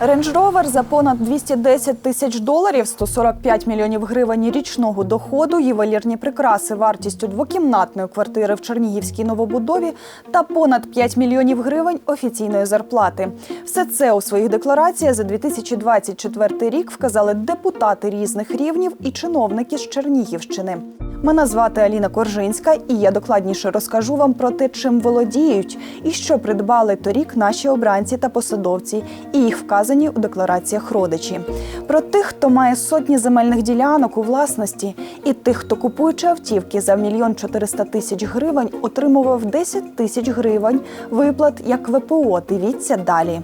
Range Rover за понад 210 тисяч доларів, 145 мільйонів гривень річного доходу, ювелірні прикраси вартістю двокімнатної квартири в Чернігівській новобудові та понад 5 мільйонів гривень офіційної зарплати. Все це у своїх деклараціях за 2024 рік вказали депутати різних рівнів і чиновники з Чернігівщини. Мене звати Аліна Коржинська, і я докладніше розкажу вам про те, чим володіють і що придбали торік наші обранці та посадовці, і їх вказані у деклараціях родичі. Про тих, хто має сотні земельних ділянок у власності, і тих, хто купуючи автівки за мільйон 400 тисяч гривень, отримував 10 тисяч гривень виплат як ВПО. Дивіться далі.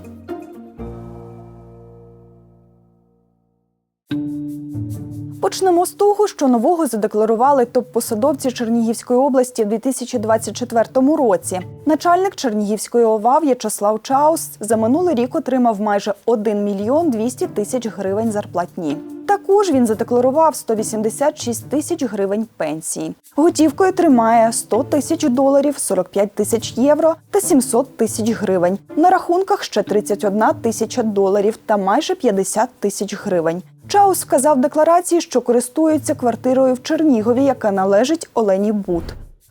Почнемо з того, що нового задекларували топ-посадовці Чернігівської області в 2024 році. Начальник Чернігівської ОВА В'ячеслав Чаус за минулий рік отримав майже 1 мільйон 200 тисяч гривень зарплатні. Також він задекларував 186 тисяч гривень пенсії. Готівкою тримає 100 тисяч доларів, 45 тисяч євро та 700 тисяч гривень. На рахунках ще 31 тисяча доларів та майже 50 тисяч гривень. Чаус сказав декларації, що користується квартирою в Чернігові, яка належить Олені Бут.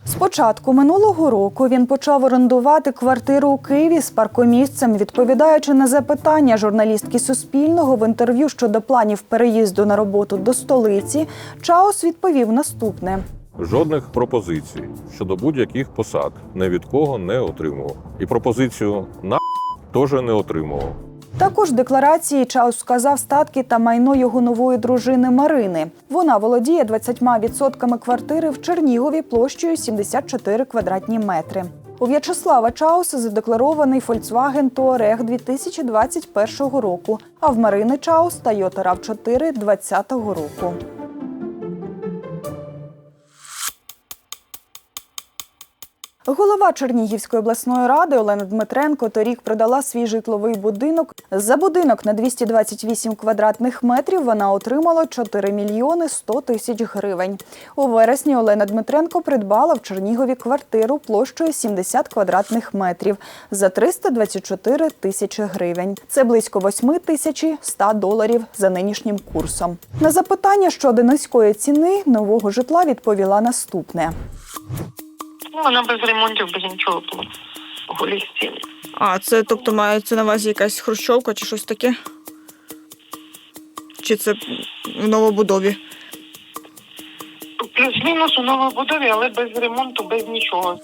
Спочатку минулого року він почав орендувати квартиру у Києві з паркомісцем, відповідаючи на запитання журналістки Суспільного в інтерв'ю щодо планів переїзду на роботу до столиці. Чаус відповів наступне. Жодних пропозицій щодо будь-яких посад не від кого не отримував. І пропозицію на теж не отримував. Також в декларації Чаус сказав статки та майно його нової дружини Марини. Вона володіє 20% квартири в Чернігові площею 74 квадратні метри. У В'ячеслава Чауса задекларований Volkswagen Touareg 2021 року, а в Марини Чаус Toyota RAV4 2020 року. Голова Чернігівської обласної ради Олена Дмитренко торік продала свій житловий будинок. За будинок на 228 квадратних метрів вона отримала 4 мільйони 100 тисяч гривень. У вересні Олена Дмитренко придбала в Чернігові квартиру площею 70 квадратних метрів за 324 тисячі гривень. Це близько 8 тисячі 100 доларів за нинішнім курсом. На запитання щодо низької ціни нового житла відповіла наступне. Ну, вона без ремонтів, без нічого була. Голі стіни. А, це тобто мається на увазі якась хрущовка чи щось таке? Чи це в новобудові? Плюс-мінус у новобудові, але без ремонту, без нічого.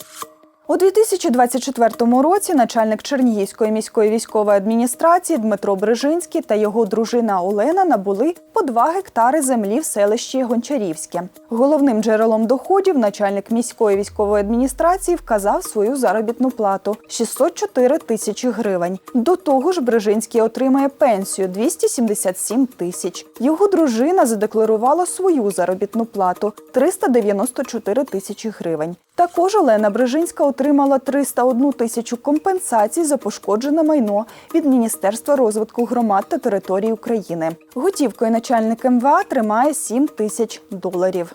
У 2024 році начальник Чернігівської міської військової адміністрації Дмитро Брижинський та його дружина Олена набули по 2 гектари землі в селищі Гончарівське. Головним джерелом доходів начальник міської військової адміністрації вказав свою заробітну плату 604 тисячі гривень. До того ж, Брижинський отримає пенсію 277 тисяч. Його дружина задекларувала свою заробітну плату 394 тисячі гривень. Також Олена Брижинська отримала 301 тисячу компенсацій за пошкоджене майно від Міністерства розвитку громад та територій України. Готівкою начальник МВА тримає 7 тисяч доларів.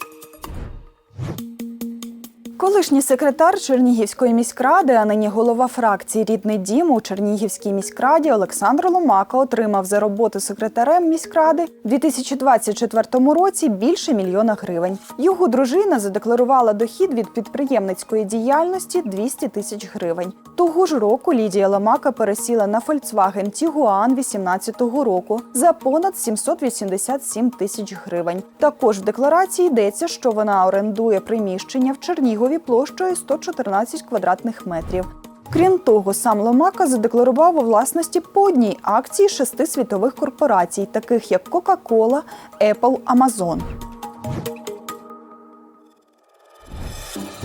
Колишній секретар Чернігівської міськради, а нині голова фракції Рідний дім у Чернігівській міськраді Олександр Ломака отримав за роботу секретарем міськради в 2024 році більше мільйона гривень. Його дружина задекларувала дохід від підприємницької діяльності 200 тисяч гривень. Того ж року Лідія Ломака пересіла на Volkswagen Tiguan 2018 року за понад 787 тисяч гривень. Також в декларації йдеться, що вона орендує приміщення в Чернігові площею 114 квадратних метрів. Крім того, сам Ломака задекларував у власності по одній акції шести світових корпорацій, таких як Coca-Cola, Apple, Amazon.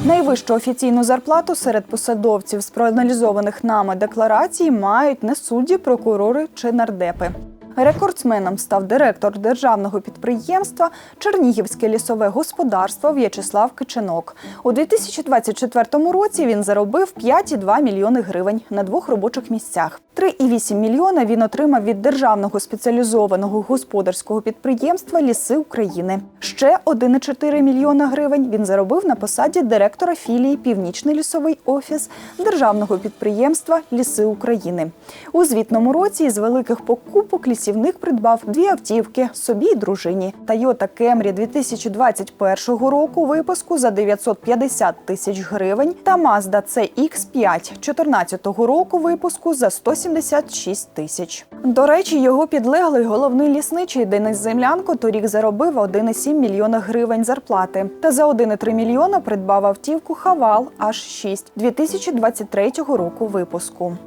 Найвищу офіційну зарплату серед посадовців з проаналізованих нами декларацій мають не судді, прокурори чи нардепи. Рекордсменом став директор державного підприємства Чернігівське лісове господарство В'ячеслав Кичинок. У 2024 році він заробив 5,2 мільйони гривень на двох робочих місцях. 3,8 мільйона він отримав від державного спеціалізованого господарського підприємства Ліси України. Ще 1,4 мільйона гривень він заробив на посаді директора філії Північний лісовий офіс державного підприємства Ліси України. У звітному році із великих покупок лісівник придбав дві автівки собі й дружині. Toyota Camry 2021 року випуску за 950 тисяч гривень та Mazda CX-5 2014 року випуску за 176 тисяч. До речі, його підлеглий головний лісничий Денис Землянко торік заробив 1,7 мільйона гривень зарплати та за 1,3 мільйона придбав автівку Хавал H6 2023 року випуску.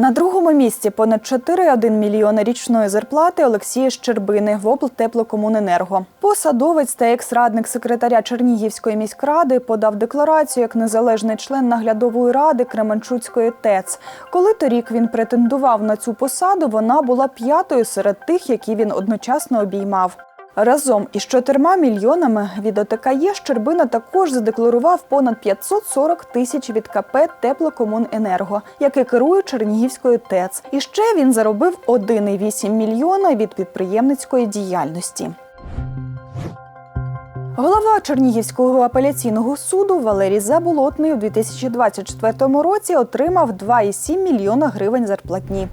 На другому місці понад 4,1 мільйона річної зарплати Олексія Щербини в облтеплокомуненерго. Посадовець та екс-радник секретаря Чернігівської міськради подав декларацію як незалежний член наглядової ради Кременчуцької ТЕЦ. Коли торік він претендував на цю посаду, вона була п'ятою серед тих, які він одночасно обіймав. Разом із 4 мільйонами від ОТКЄ Щербина також задекларував понад 540 тисяч від КП Теплокомуненерго, яке керує Чернігівською ТЕЦ. І ще він заробив 1,8 мільйона від підприємницької діяльності. Голова Чернігівського апеляційного суду Валерій Заболотний у 2024 році отримав 2,7 мільйона гривень зарплатні.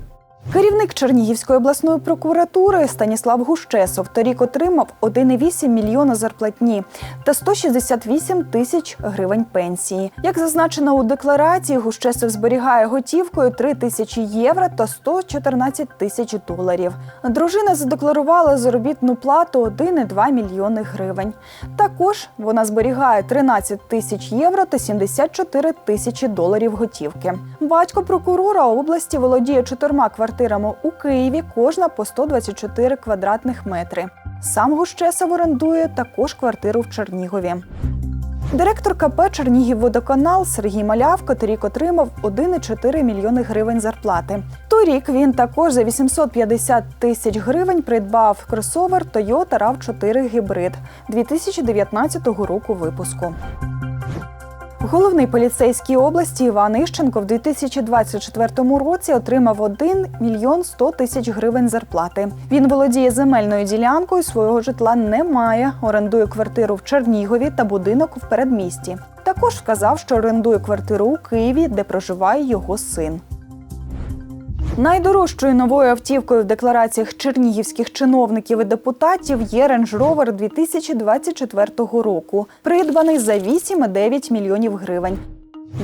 Керівник Чернігівської обласної прокуратури Станіслав Гущесов торік отримав 1,8 мільйона зарплатні та 168 тисяч гривень пенсії. Як зазначено у декларації, Гущесов зберігає готівкою 3 тисячі євро та 114 тисяч доларів. Дружина задекларувала заробітну плату 1,2 мільйони гривень. Також вона зберігає 13 тисяч євро та 74 тисячі доларів готівки. Батько прокурора області володіє чотирма квартирами у Києві, кожна по 124 квадратних метри. Сам Гущесов орендує також квартиру в Чернігові. Директор КП Чернігівводоканал Сергій Малявко торік отримав 1,4 мільйони гривень зарплати. Торік він також за 850 тисяч гривень придбав кросовер Toyota RAV4 Hybrid 2019 року випуску. Головний поліцейський області Іван Іщенко в 2024 році отримав 1 мільйон 100 тисяч гривень зарплати. Він володіє земельною ділянкою, свого житла немає. орендує квартиру в Чернігові та будинок в передмісті. Також вказав, що орендує квартиру у Києві, де проживає його син. Найдорожчою новою автівкою в деклараціях чернігівських чиновників і депутатів є Range Rover 2024 року, придбаний за 8,9 мільйонів гривень.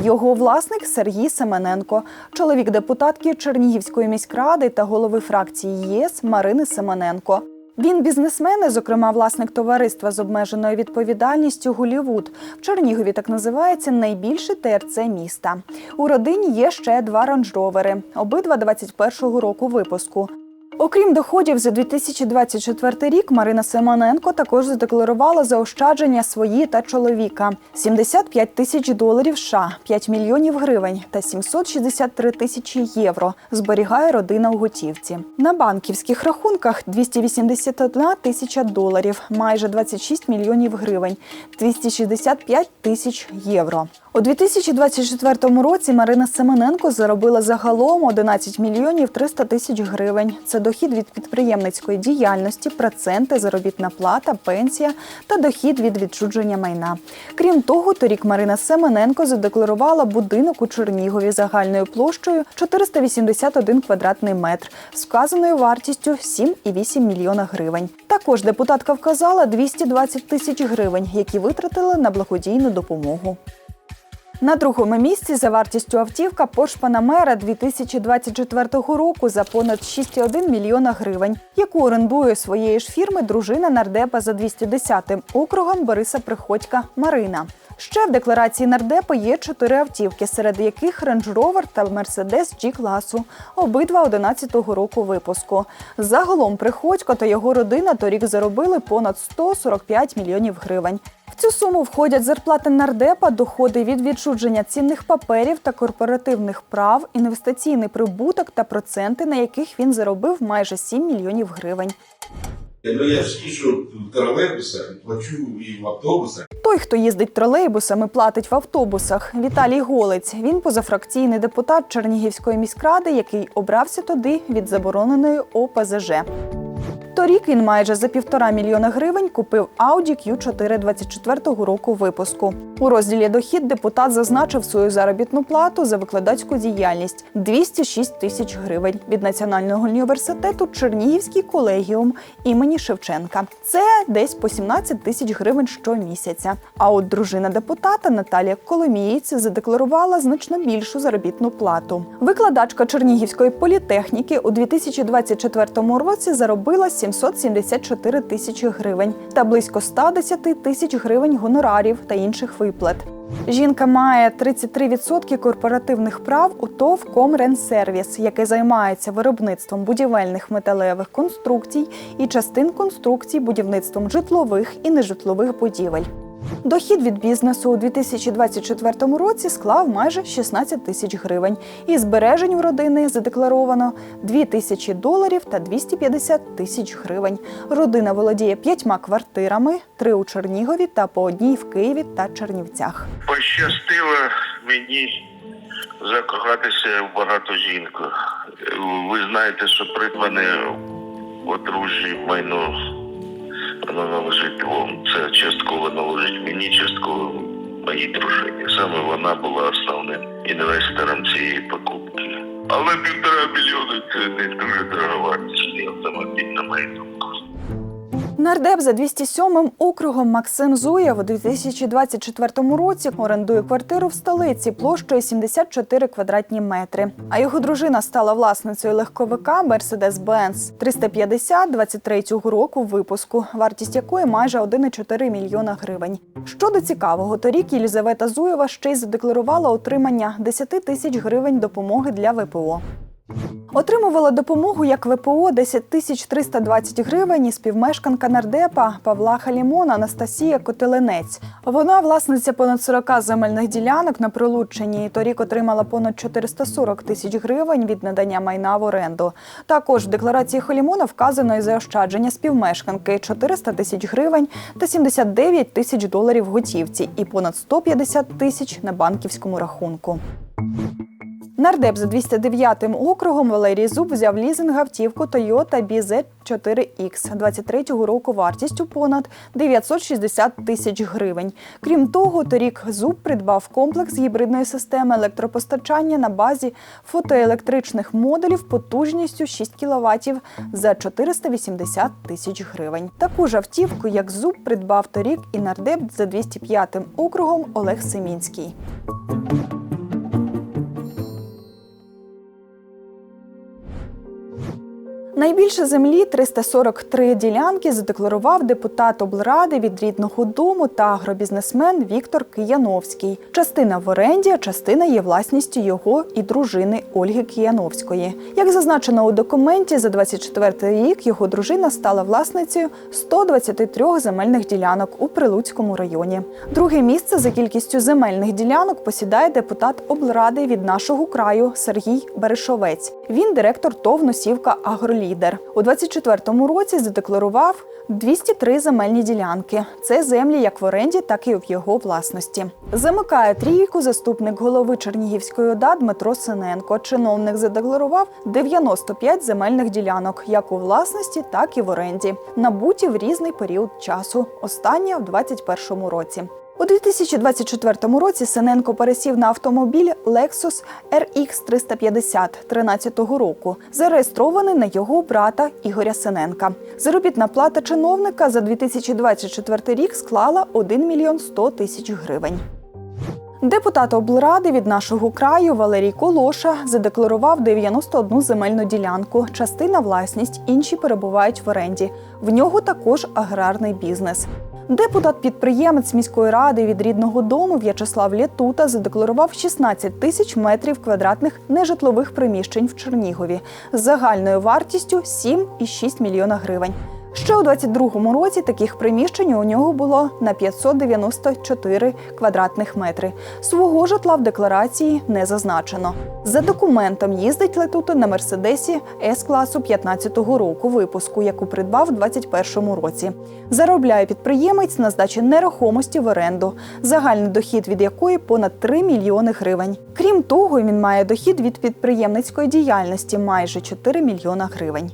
Його власник Сергій Семененко, чоловік депутатки Чернігівської міськради та голови фракції ЄС Марини Семененко. Він бізнесмен, і, зокрема, власник товариства з обмеженою відповідальністю Голівуд. В Чернігові так називається найбільше ТРЦ міста. У родині є ще два ранжровери, обидва 21-го року випуску. Окрім доходів за 2024 рік, Марина Семененко також задекларувала заощадження свої та чоловіка: 75 тисяч доларів США, 5 мільйонів гривень та 763 тисячі євро. Зберігає родина у готівці. На банківських рахунках 281 тисяча доларів, майже 26 мільйонів гривень, 265 тисяч євро. У 2024 році Марина Семененко заробила загалом 11 мільйонів 300 тисяч гривень. Це дохід від підприємницької діяльності, проценти, заробітна плата, пенсія та дохід від відчудження майна. Крім того, торік Марина Семененко задекларувала будинок у Чернігові загальною площею 481 квадратний метр з вказаною вартістю 7,8 мільйона гривень. Також депутатка вказала 220 тисяч гривень, які витратили на благодійну допомогу. На другому місці за вартістю автівка Porsche Panamera 2024 року за понад 6,1 мільйона гривень, яку орендує своєї ж фірми дружина нардепа за 210-м округом Бориса Приходька Марина. Ще в декларації нардепа є чотири автівки, серед яких Range Rover та Mercedes G-класу, обидва 11-го року випуску. Загалом Приходько та його родина торік заробили понад 145 мільйонів гривень. В цю суму входять зарплати нардепа, доходи від відчудження цінних паперів та корпоративних прав, інвестиційний прибуток та проценти, на яких він заробив майже 7 мільйонів гривень. Ну я ж їжджу в тролейбусах, плачу і в автобусах. Той, хто їздить тролейбусами, платить в автобусах. Віталій Голець. Він позафракційний депутат Чернігівської міськради, який обрався туди від забороненої ОПЗЖ. Торік він майже за півтора мільйона гривень купив Audi Q4 24-го року випуску. У розділі дохід депутат зазначив свою заробітну плату за викладацьку діяльність 206 тисяч гривень від Національного університету Чернігівський колегіум імені Шевченка. Це десь по 17 тисяч гривень щомісяця. А от дружина депутата Наталія Коломієць задекларувала значно більшу заробітну плату. Викладачка Чернігівської політехніки у 2024 році заробила 774 тисячі гривень та близько 110 тисяч гривень гонорарів та інших виплат. Жінка має 33% корпоративних прав у ТОВ «Комренсервіс», яке займається виробництвом будівельних металевих конструкцій і частин конструкцій будівництвом житлових і нежитлових будівель. Дохід від бізнесу у 2024 році склав майже 16 тисяч гривень. І збережень у родини задекларовано 2 тисячі доларів та 250 тисяч гривень. Родина володіє п'ятьма квартирами, три у Чернігові та по одній в Києві та Чернівцях. Пощастило мені закохатися в багату жінку. Ви знаєте, що придбане подружжя майно воно належить. Це частково належить мені, частково моїй дружині. Саме вона була основним інвестором цієї покупки. Але півтора мільйони це не дуже дороговартісний автомобіль, на думку. Нардеп за 207 округом Максим Зуєв у 2024 році орендує квартиру в столиці площею 74 квадратні метри. А його дружина стала власницею легковика Mercedes-Benz 350 23-го року випуску, вартість якої майже 1,4 мільйона гривень. Щодо цікавого, торік Єлізавета Зуєва ще й задекларувала отримання 10 тисяч гривень допомоги для ВПО. Отримувала допомогу як ВПО 10 тисяч 320 гривень і співмешканка нардепа Павла Халімона Анастасія Котеленець. Вона власниця понад 40 земельних ділянок на Прилуччині. і Торік отримала понад 440 тисяч гривень від надання майна в оренду. Також в декларації Халімона вказано і заощадження співмешканки 400 тисяч гривень та 79 тисяч доларів готівці і понад 150 тисяч на банківському рахунку. Нардеп за 209 округом Валерій Зуб взяв лізинг автівку Toyota BZ4X 23-го року вартістю понад 960 тисяч гривень. Крім того, торік Зуб придбав комплекс гібридної системи електропостачання на базі фотоелектричних модулів потужністю 6 кВт за 480 тисяч гривень. Таку ж автівку, як Зуб, придбав торік і нардеп за 205 округом Олег Семінський. Найбільше землі 343 ділянки задекларував депутат облради від рідного дому та агробізнесмен Віктор Кияновський. Частина в оренді, а частина є власністю його і дружини Ольги Кияновської. Як зазначено у документі, за 24 рік його дружина стала власницею 123 земельних ділянок у Прилуцькому районі. Друге місце за кількістю земельних ділянок посідає депутат облради від нашого краю Сергій Берешовець. Він директор ТОВ «Носівка Агролідер. У 24-му році задекларував 203 земельні ділянки. Це землі як в оренді, так і в його власності. Замикає трійку заступник голови Чернігівської ОДА Дмитро Синенко. Чиновник задекларував 95 земельних ділянок, як у власності, так і в оренді, набуті в різний період часу. Остання в 2021 році. У 2024 році Синенко пересів на автомобіль Lexus RX 350 13-го року, зареєстрований на його брата Ігоря Синенка. Заробітна плата чиновника за 2024 рік склала 1 мільйон 100 тисяч гривень. Депутат облради від нашого краю Валерій Колоша задекларував 91 земельну ділянку. Частина власність, інші перебувають в оренді. В нього також аграрний бізнес. Депутат-підприємець міської ради від рідного дому В'ячеслав Лєтута задекларував 16 тисяч метрів квадратних нежитлових приміщень в Чернігові з загальною вартістю 7,6 мільйона гривень. Ще у 22-му році таких приміщень у нього було на 594 квадратних метри. Свого житла в декларації не зазначено. За документом їздить Летуто на мерседесі с класу 15-го року випуску, яку придбав у 21-му році. Заробляє підприємець на здачі нерухомості в оренду, загальний дохід від якої понад 3 мільйони гривень. Крім того, він має дохід від підприємницької діяльності майже 4 мільйона гривень.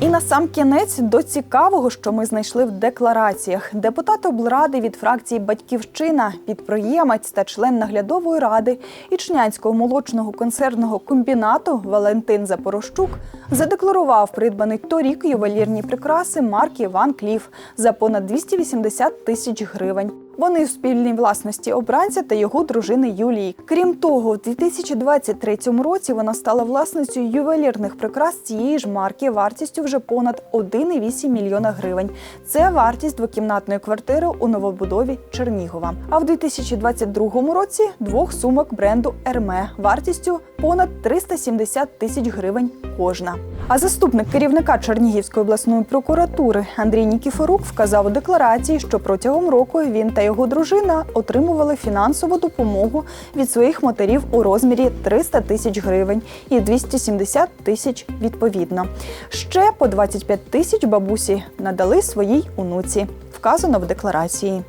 І на сам кінець до цікавого, що ми знайшли в деклараціях. Депутат облради від фракції Батьківщина, підприємець та член наглядової ради Ічнянського молочного концерного комбінату Валентин Запорощук задекларував придбаний торік ювелірні прикраси марки Ван Кліф за понад 280 тисяч гривень. Вони в спільній власності обранця та його дружини Юлії. Крім того, у 2023 році вона стала власницею ювелірних прикрас цієї ж марки вартістю вже понад 1,8 мільйона гривень. Це вартість двокімнатної квартири у новобудові Чернігова. А в 2022 році двох сумок бренду Ерме вартістю понад 370 тисяч гривень кожна. А заступник керівника Чернігівської обласної прокуратури Андрій Нікіфорук вказав у декларації, що протягом року він та його дружина отримували фінансову допомогу від своїх матерів у розмірі 300 тисяч гривень і 270 тисяч відповідно. Ще по 25 тисяч бабусі надали своїй онуці. Вказано в декларації.